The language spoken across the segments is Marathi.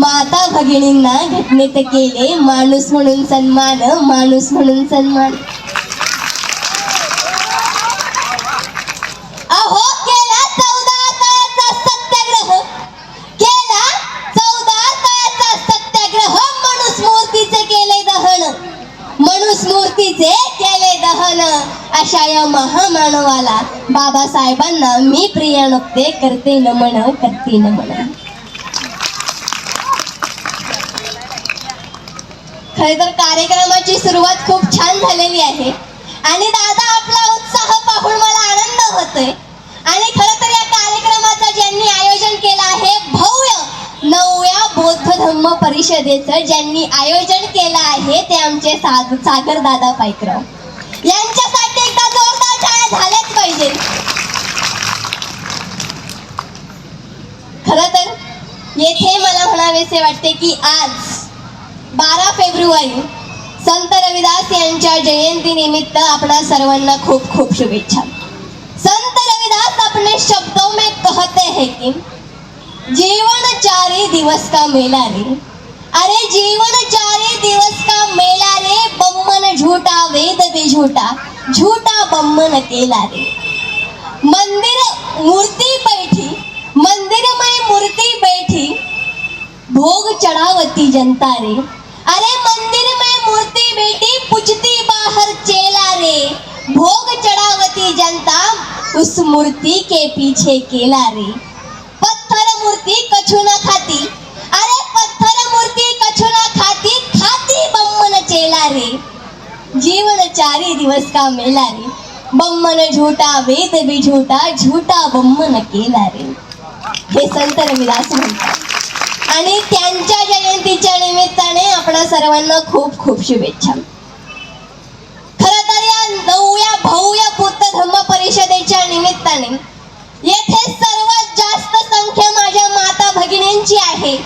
माता भगिनींना घटनेत केले. माणूस म्हणून सन्मान माणूस म्हणून सन्मान. अहो केला चौदा तळ्याचा सत्याग्रह. केला चौदा तळ्याचा सत्याग्रह. माणूस मूर्तीचे केले दहन. मनुस मूर्तीचे केले दहन. अशा या महामानवाला बाबासाहेबांना मी प्रिय नुकते करते नमन करते नमन खरे तर कार्यक्रमाची सुरुवात खूप छान झालेली आहे. आणि दादा आपला उत्साह पाहून मला आनंद होतोय. आणि खरं तर या कार्यक्रमाचं ज्यांनी आयोजन केलं आहे भव्य नवव्या बौद्ध धम्म परिषदेचं ज्यांनी आयोजन केलं आहे ते आमचे साग सागर दादा पायकराव. यांच्यासाठी एकदा जोरदार टाळ्या झाल्याच पाहिजे. खरं तर येथे मला म्हणावेसे वाटते की आज बारा फेब्रुवारी संत रविदास यांच्या जयंती निमित्त आपणा सर्वांना खूप खूप शुभेच्छा. संत रविदास अपने शब्दों में कहते हैं कि जीवन चारे दिवस का मेला रे. अरे जीवन चारे दिवस का मेला रे बम्मन झूठा वेद भी झूठा झूठा बम्मन केला रे. मंदिर मूर्ती बैठी मंदिर में मूर्ती बैठी भोग चढ़ावती जनता रे. अरे मंदिर में मूर्ति बेटी पूजती बाहर चेला रे। भोग चढ़ावती जनता उस मूर्ति के पीछे केला रे। पत्थर मूर्ति कछु न खाती। अरे पत्थर मूर्ति कछु न खाती खाती बम्मन चेला रे। जीवन चारी दिवस का मेला रे। बम्मन झूठा वेद भी झूठा झूठा बम्मन केला रे। हे संत रविदास म्हणतात आणि त्यांच्या ज्या सर्वांना खूप खूप शुभेच्छा. खर तर या नऊ या भाऊ या बुद्ध धम्म परिषदेच्या निमित्ताने येथे सर्वात जास्त संख्या माझ्या माता भगिनींची आहे.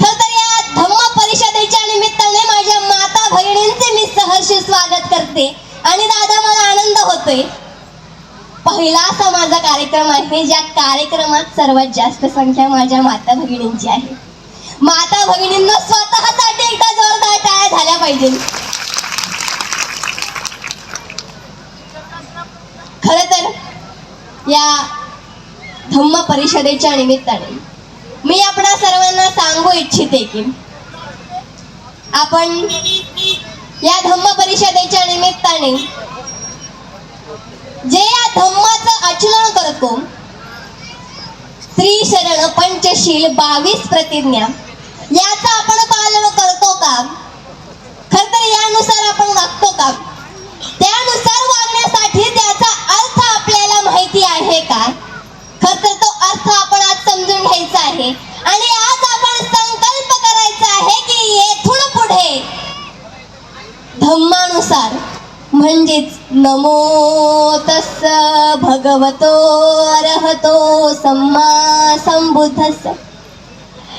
खर तर या धम्म परिषदेच्या निमित्ताने माझ्या माता भगिनींचे मी सहर्ष स्वागत करते. आणि दादा मला आनंद होतोय. पहिला असा माझा कार्यक्रम आहे ज्या कार्यक्रमात सर्वात जास्त संख्या माझ्या माता भगिनींची आहे. माता भगिनींना स्वतः एकदा काय टाळ्या झाल्या पाहिजे. खर तर या धम्म परिषदेच्या निमित्ताने मी आपणा सर्वांना सांगू इच्छिते की आपण या धम्म परिषदेच्या निमित्ताने जे या धम्माचं आचरण करतो त्रिशरण पंचशील बावीस प्रतिज्ञा याचा आपण का खर तर यानुसार आपण वागतो का? त्यानुसार वागण्यासाठी त्याचा अर्थ आपल्याला माहिती आहे का? खर तर तो अर्थ आपण आज समजून घ्यायचा आहे. आणि आज आपण संकल्प करायचा आहे की येथून पुढे. धम्मानुसार म्हणजेच नमो तस् भगवतो अरहतो सम्मा संबुद्धस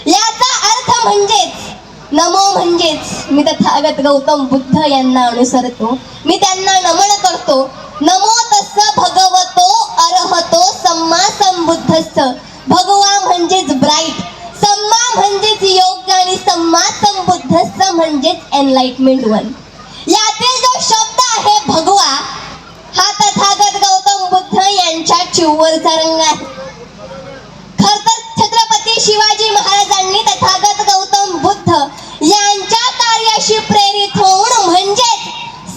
याचा अर्थ म्हणजेच नमो म्हणजेच. मी तथागत गौतम बुद्ध यांना अनुसरतो. मी त्यांना नमन करतो. नमो तस भगवतो अरहतो सम्मा संबुद्धस भगवा म्हणजेच ब्राईट सम्मा म्हणजेच योग आणि सम्मा संबुद्धस म्हणजेच एनलाइटमेंट वन यातील जो शब्द आहे भगवा हा तथागत गौतम बुद्ध यांच्या चिवरचा रंग आहे. खर तर छत्रपती शिवाजी महाराजांनी तथागत गौतम गौतम बुद्ध यांच्या कार्याशी प्रेरित होऊन म्हणजेच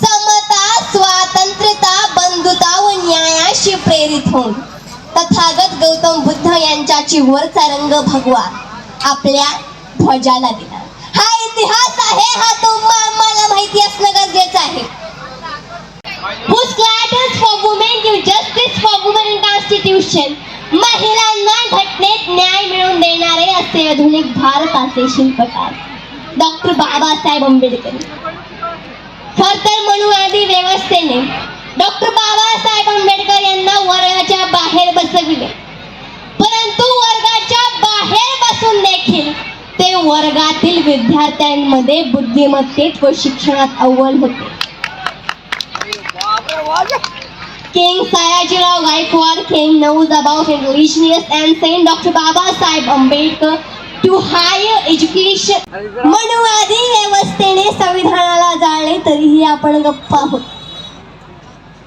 समता स्वातंत्र्यता बंधुता व न्यायाशी प्रेरित होऊन. तथागत गौतम बुद्ध यांच्या चिवरचा रंग भगवा आपल्या ध्वजाला दिला. हा इतिहास आहे हा तुम्हाला आम्हाला माहिती असणं गरजेचं आहे. Whose clatters for women give justice for women in constitution. महिलांना घटनेत न्याय मिळवून देणारे असे आधुनिक भारताचे शिल्पकार. डॉक्टर बाबासाहेब आंबेडकर. खर तर मनुवादी व्यवस्थेने डॉक्टर बाबासाहेब आंबेडकर यांना वर्गाच्या बाहेर बसविले. परंतु वर्गाच्या बाहेर बसून देखील ते वर्गातील विद्यार्थ्यांमध्ये बुद्धिमत्तेत व शिक्षणात अव्वल होते. King Sayajirao Gaikwad, King knows about his religiousness and Saint Dr. Baba Sahib Ambedkar to higher education मनुवादी व्यवस्थेने संविधानाला जाळले तरीही आपण गप्प आहोत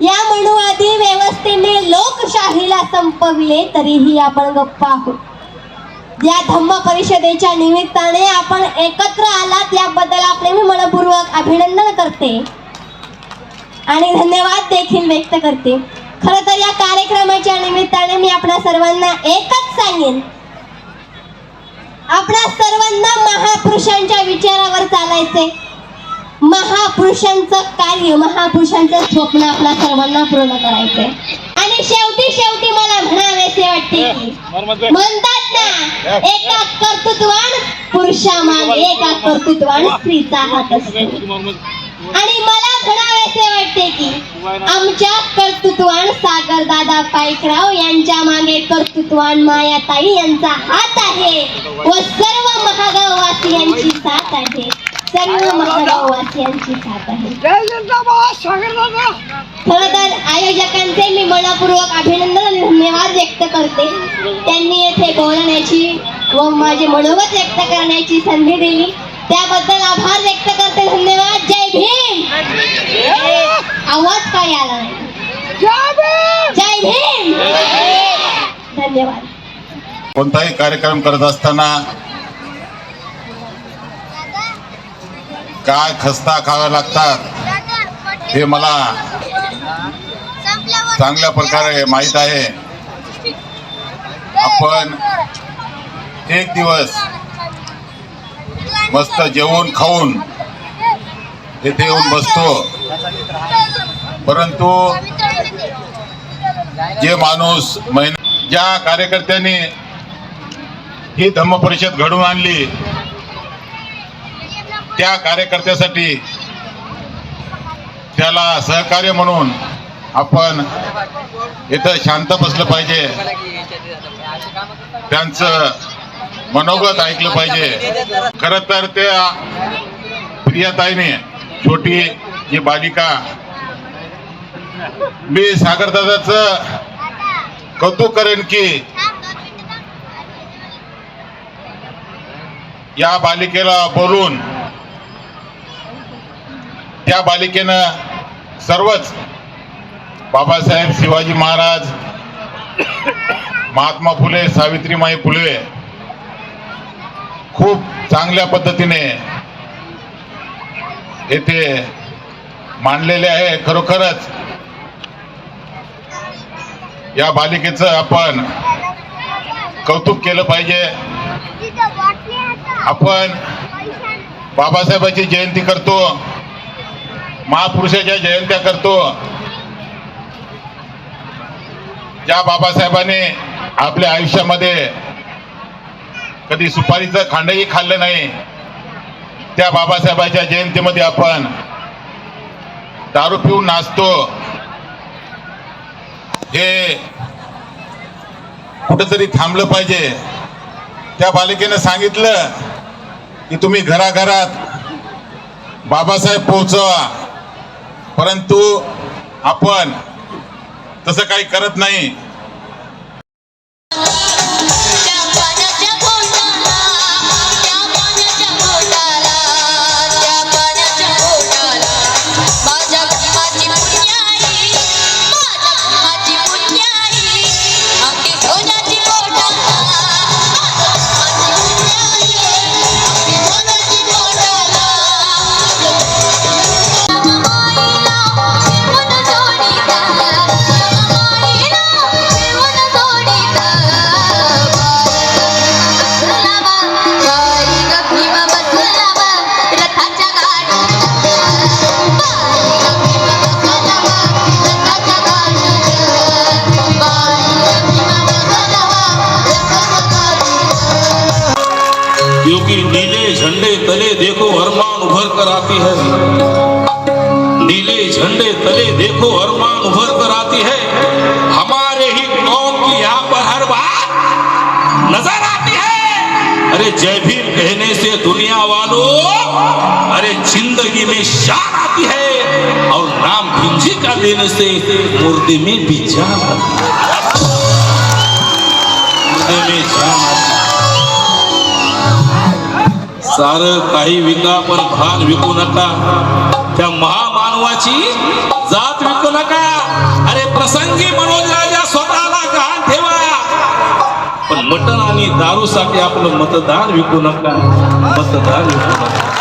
या मनुवादी व्यवस्थेने लोकशाहीला संपविले तरीही आपण गप्प आहोत या धम्म परिषदेच्या निमित्ताने आपण एकत्र आलात याबद्दल आपले मी मनपूर्वक अभिनंदन करते आणि धन्यवाद देखील व्यक्त करते. खर तर या कार्यक्रमाच्या निमित्ताने मी आपणा सर्वांना एकच सांगेन. आपणा सर्वांना महापुरुषांच्या विचारावर चालायचे महापुरुषांचं कार्य महापुरुषांचं स्वप्न आपल्या सर्वांना पूर्ण करायचंय. आणि शेवटी शेवटी मला म्हणावेसे वाटते की म्हणतात ना एका कर्तृत्वान पुरुषामागे एका कर्तृत्वान स्त्रीचा हात असतो. आणि मला म्हणावेसे वाटते की आमच्या कर्तृत्वान सागर दादा पाईकराव यांच्या मागे कर्तृत्वान मायाताई यांचा हात आहे. व सर्व महागाववासियांची साथ आहे. सर्व महागाववासियांची साथ आहे. खरं तर आयोजकांचे मी मनपूर्वक अभिनंदन आणि धन्यवाद व्यक्त करते. त्यांनी येथे बोलण्याची व माझे मनोगत व्यक्त करण्याची संधी दिली. त्याबद्दल आभार व्यक्त करते. धन्यवाद. जय भीम. आवाज काय आला? जय भीम. जय भीम धन्यवाद. कोणताही कार्यक्रम करत असताना काय खस्ता खाव्या लागतात हे मला चांगल्या प्रकारे माहीत आहे. आपण एक दिवस मस्त जेवून खाऊन येथे येऊन बसतो. परंतु जे माणूस महिन ज्या कार्यकर्त्यांनी ही धम्म परिषद घडवून आणली त्या कार्यकर्त्यासाठी त्याला सहकार्य म्हणून आपण इथं शांत बसलं पाहिजे. त्यांचं मनोगत ऐकलं पाहिजे. खर तर त्या प्रियाताईने छोटी जी बालिका मी सागरदादाचं कौतुक करेन की या बालिकेला बोलून त्या बालिकेनं सर्वच बाबासाहेब शिवाजी महाराज महात्मा फुले सावित्रीमाई फुले खूप चांगल्या पद्धतीने येथे मांडलेले आहे. खरोखरच या बालिकेचं आपण कौतुक केलं पाहिजे. आपण बाबासाहेबाची जयंती करतो. महापुरुषाच्या जयंत्या करतो. ज्या बाबासाहेबांनी आपल्या आयुष्यामध्ये कधी सुपारीचं खांडही खाल्लं नाही. त्या बाबासाहेबाच्या जयंतीमध्ये आपण दारू पिऊन नाचतो. हे कुठंतरी थांबलं पाहिजे. त्या बालिकेनं सांगितलं की तुम्ही घराघरात बाबासाहेब पोहोचवा. परंतु आपण तसं काही करत नाही. नीले झंडे तले देखो अरमान उभर कर आती है। हमारे ही कौम की यहाँ पर हर बात नज़र आती है। अरे जय भीम कहने से दुनिया वालों, अरे ज़िंदगी में शान आती है और नाम भिंजी का देने से मुर्दे में भी जान आती मुर्दे में जान आती सारं काही विका पर भार विकू नका। त्या महा मानवाची जात विकू नका. अरे प्रसंगी मनोज राजा स्वतःला गहाण ठेवा. पण मटण आणि दारूसाठी आपलं मतदान विकू नका. मतदान विकू नका.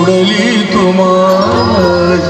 মুরলী তোমার